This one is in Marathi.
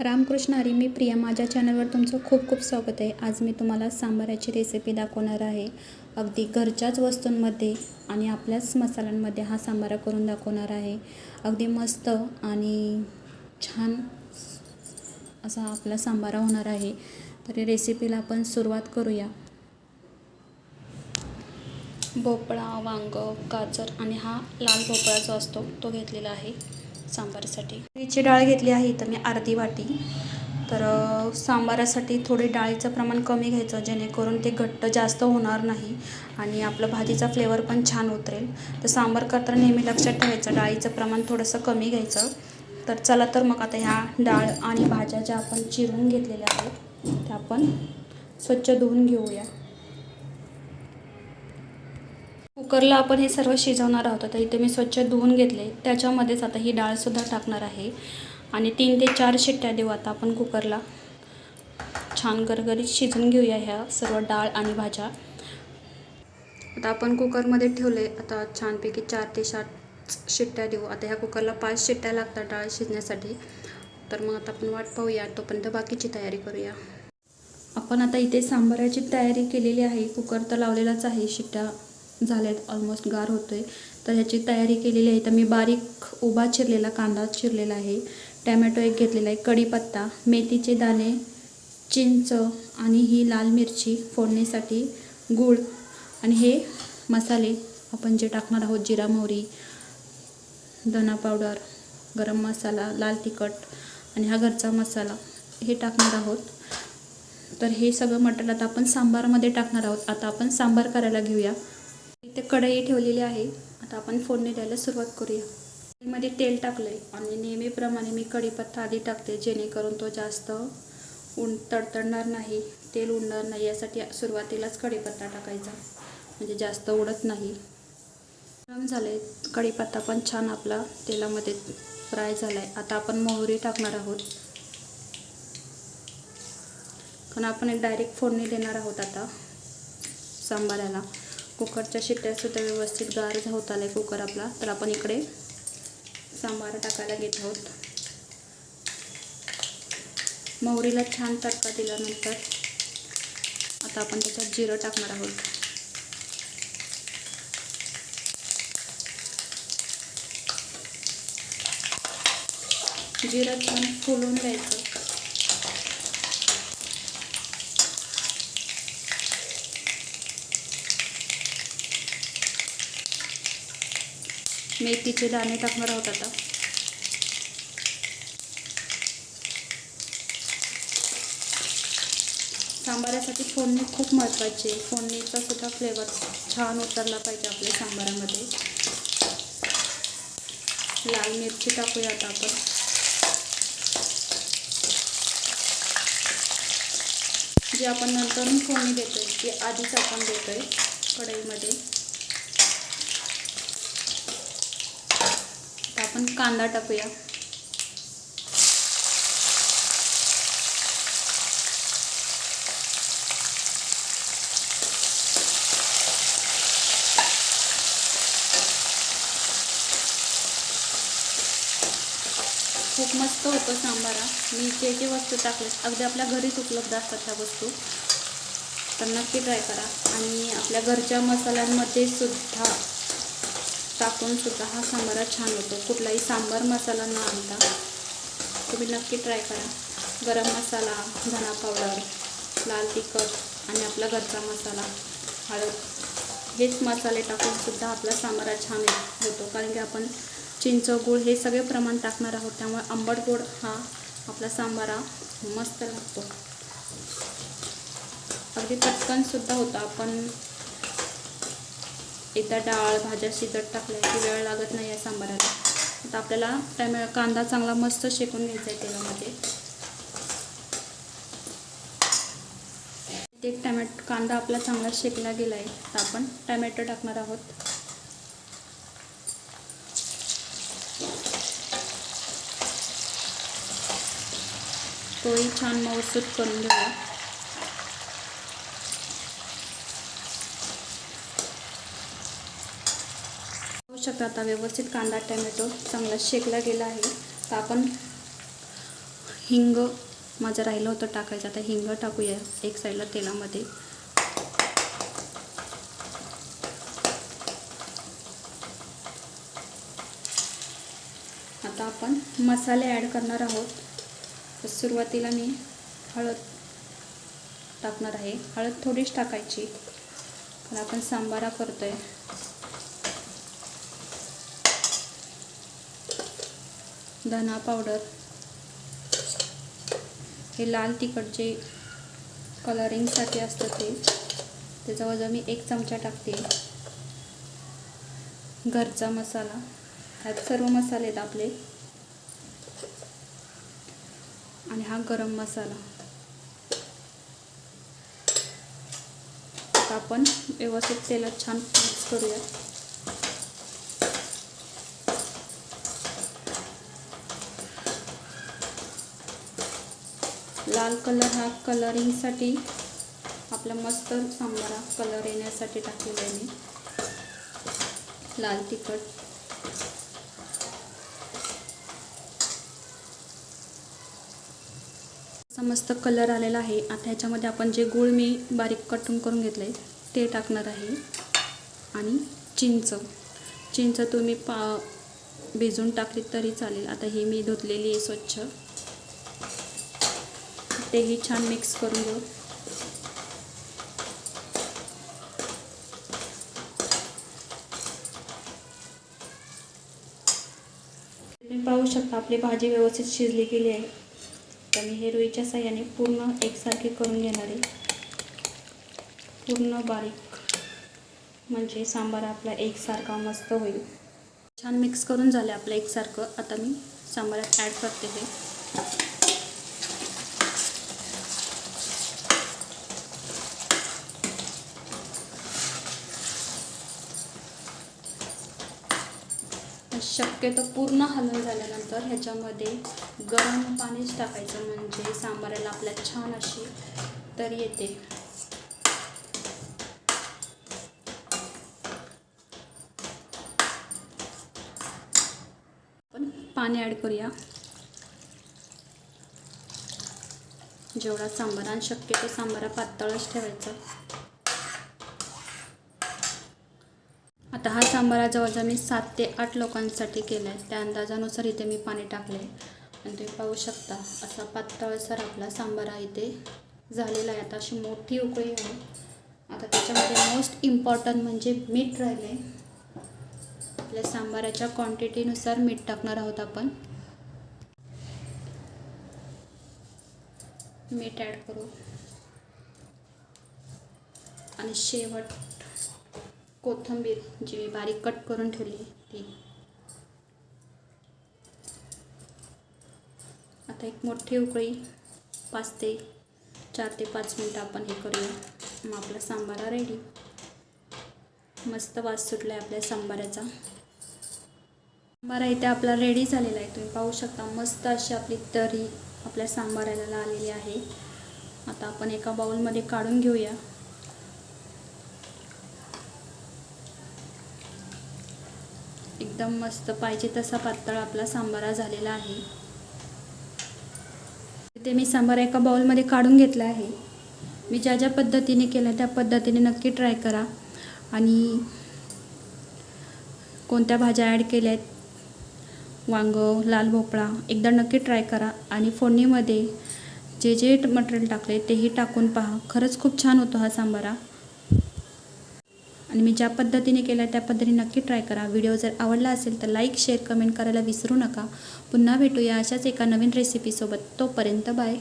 रामकृष्ण हरी मी प्रिया. माझ्या चॅनलवर तुमचं खूप खूप स्वागत आहे. आज मी तुम्हाला सांबाराची रेसिपी दाखवणार आहे. अगदी घरच्याच वस्तूंमध्ये आणि आपल्याच मसाल्यांमध्ये हा सांबारा करून दाखवणार आहे. अगदी मस्त आणि छान असा आपला सांबारा होणार आहे. तर रेसिपीला आपण सुरुवात करूया. भोपळा वांग गाजर आणि हा लाल भोपळा जो असतो तो घेतलेला आहे. सांबारासाठी. तुरीची डाळ घेतली आहे इथं मी अर्धी वाटी. तर सांबारासाठी थोडे डाळीचं प्रमाण कमी घ्यायचं जेणेकरून ते घट्ट जास्त होणार नाही आणि आपलं भाजीचा फ्लेवर पण छान उतरेल. तर सांबार करताना नेहमी लक्षात ठेवायचं डाळीचं प्रमाण थोडंसं कमी घ्यायचं. तर चला तर मग आता ह्या डाळ आणि भाज्या ज्या आपण चिरून घेतलेल्या आहेत त्या आपण स्वच्छ धुवून घेऊया. कुकरला आपण हे सर्व शिजवणार आहोत. तर इथे मी स्वच्छ धुवून घेतले. त्याच्यामध्येच आता ही डाळसुद्धा टाकणार आहे. आणि तीन ते चार शिट्ट्या देऊ आता आपण कुकरला. छान गरगरीत शिजून घेऊया ह्या सर्व डाळ आणि भाज्या. आता आपण कुकरमध्ये ठेवले. आता छानपैकी चार ते सात शिट्ट्या देऊ. आता ह्या कुकरला पाच शिट्ट्या लागतात डाळ शिजण्यासाठी. तर मग आता आपण वाट पाहूया. तोपर्यंत बाकीची तयारी करूया. आपण आता इथे सांबाराची तयारी केलेली आहे. कुकर तर लावलेलाच आहे. शिट्ट्या झाल्यात ऑलमोस्ट गार होतोय. तर ह्याची तयारी केलेली आहे. तर मी बारीक उभा चिरलेला कांदा चिरलेला आहे. टॅमॅटो एक घेतलेला आहे. कढीपत्ता मेथीचे दाणे चिंच आणि ही लाल मिरची फोडणीसाठी गूळ आणि हे मसाले आपण जे टाकणार आहोत जिरा मोहरी धना पावडर गरम मसाला लाल तिखट आणि हा घरचा मसाला हे टाकणार आहोत. तर हे सगळं मटण आता आपण सांबारमध्ये टाकणार आहोत. आता आपण सांबार करायला घेऊया. ते कढई ठेवलेली आहे. आता आपण फोडणी द्यायला सुरुवात करूया. मध्ये तेल टाकलं आहे आणि नेहमीप्रमाणे मी कढीपत्ता आधी टाकते जेणेकरून तो जास्त उन तडतडणार नाही तेल उडणार नाही यासाठी सुरुवातीलाच कढीपत्ता टाकायचा. म्हणजे जास्त उडत नाही. गरम झाले कढीपत्ता पण छान आपला तेलामध्ये फ्राय झाला आहे आता आपण मोहरी टाकणार आहोत. कारण आपण एक डायरेक्ट फोडणी देणार आहोत आता सांबाराला. कुकरच्या शिट्ट्यासुद्धा व्यवस्थित गार होत आहे कुकर आपला. तर आपण इकडे सांबार टाकायला घेत आहोत. मोहरीला छान तडका दिल्यानंतर आता आपण त्याच्यात जिरं टाकणार आहोत. जिरं छान फुलून द्यायचं मेथीचे दाणे टाकणार आहोत आता. सांबारासाठी फोडणी खूप महत्त्वाची आहे. फोडणीचा सुद्धा फ्लेवर छान उतरला पाहिजे आपल्या सांबारामध्ये. लाल मिरची टाकूया आता आपण. जी आपण नंतर फोडणी देतोय ती आधीच आपण देतोय कढईमध्ये. आपण कांदा टाकूया. खूप मस्त होतं सांबारा मी जे जे वस्तू टाकले अगदी आपल्या घरीच उपलब्ध असतात ह्या वस्तू. तर नक्की ट्राय करा. आणि आपल्या घरच्या मसाल्यांमध्ये सुद्धा टाकून सुद्धा हा सांबारा छान होतो. कुठलाही सांबार मसाला न आणता तुम्ही नक्की ट्राय करा. गरम मसाला धना पावडर लाल तिखट आणि आपला घरचा मसाला हळद. हेच मसाले टाकून सुद्धा आपला सांबारा छान होतो. कारण की आपण चिंच गूळ हे सगळे प्रमाण टाकणार आहोत. त्यामुळे आंबट गोड हा आपला सांबारा मस्त लागतो. अगदी पटकनसुद्धा होता. आपण एकदा डाळ भाज्या शिजत टाकल्या की वेळ लागत नाही या सांबाराला. आता आपल्याला टॅमॅ कांदा चांगला मस्त शेकून घ्यायचा आहे तेलामध्ये. एक टॅमॅट कांदा आपला चांगला शेकला गेला आहे. तर आपण टॅमॅटो टाकणार आहोत. तोही छान मऊसूत करून घेऊया. शकता आता व्यवस्थित कांदा टॅमॅटो चांगला शेकला गेला आहे. तर आपण हिंग माझं राहिलं होतं टाकायचं. आता हिंग टाकूया एक साईडला तेलामध्ये. आता आपण मसाले ॲड करणार आहोत. सुरुवातीला मी हळद टाकणार आहे. हळद थोडीच टाकायची. कारण आपण सांबारा करतो आहे धना पावडर हे लाल तिखट जे कलरिंगसाठी असतं ते. ते मी एक चमचा टाकते. घरचा मसाला. ह्यात सर्व मसाले आहेत आपले. आणि हा गरम मसाला. आपण व्यवस्थित तेलात छान मिक्स करूया लाल कलर हा कलरिंगसाठी आपला मस्त सांबारा कलर येण्यासाठी टाकलेला आहे मी. लाल तिखट. मस्त कलर आलेला आहे. आता ह्याच्यामध्ये आपण जे गूळ मी बारीक कटून करून घेतलं आहे ते टाकणार आहे. आणि चिंच. चिंच तुम्ही पा भिजून टाकली तरी चालेल. आता ही मी धुतलेली आहे स्वच्छ. तेही छान मिक्स करून घेऊ. तुम्ही पाहू शकता आपली भाजी व्यवस्थित शिजली गेली आहे. तर मी हे रुईच्या साह्याने पूर्ण एकसारखी करून घेणार आहे. पूर्ण बारीक. म्हणजे सांबार आपला एकसारखा मस्त होईल. छान मिक्स करून झालं आपलं एकसारखं. आता मी सांबारात ॲड करते हे. शक्यतो पूर्ण हलवून झाल्यानंतर ह्याच्यामध्ये गरम पाणीच टाकायचं म्हणजे सांबाराला आपल्या छान अशी तरी येते. आपण पाणी ॲड करूया. जेवढा सांबार आणि शक्यतो सांबारा पातळच ठेवायचा. आता हा सांबारा जवळजवळ मी सात ते आठ लोकांसाठी केला आहे. त्या अंदाजानुसार इथे मी पाणी टाकले आणि तुम्ही पाहू शकता असा पातळसर आपला सांबारा इथे झालेला आहे. आता अशी मोठी उकळी आहे. आता त्याच्यामध्ये मोस्ट इम्पॉर्टंट म्हणजे मीठ राहिले आपल्या सांबाराच्या क्वांटिटीनुसार मीठ टाकणार आहोत आपण. मीठ ॲड करू. आणि शेवट कोथिंबीर जी मी बारीक कट करून ठेवली ती. आता एक मोठी उकळी पाच ते चार ते पाच मिनटं आपण हे करूया. मग आपला सांबारा रेडी मस्त वास सुटला आहे आपल्या सांबाराचा. सांबारा इथे आपला रेडी झालेला आहे. तुम्ही पाहू शकता मस्त अशी आपली तरी आपल्या सांबाराला आलेली आहे. आता आपण एका बाउलमध्ये काढून घेऊया. एकदम मस्त पाहिजे तसा पातळ आपला सांबारा झालेला आहे. ते मी सांबारा एका बाउलमध्ये काढून घेतला आहे. मी ज्या ज्या पद्धतीने केलं त्या पद्धतीने नक्की ट्राय करा. आणि कोणत्या भाज्या ॲड केल्या आहेत वांग लाल भोपळा एकदा नक्की ट्राय करा. आणि फोडणीमध्ये जे जे मटेरियल टाकले तेही टाकून पहा. खरंच खूप छान होतो हा सांबारा. आणि मी ज्या पद्धतीने केला त्या पद्धतीने नक्की ट्राय करा. व्हिडिओ जर आवडला असेल तर लाईक शेअर कमेंट करायला विसरू नका. पुन्हा भेटूया अशाच एका नवीन रेसिपीसोबत तोपर्यंत बाय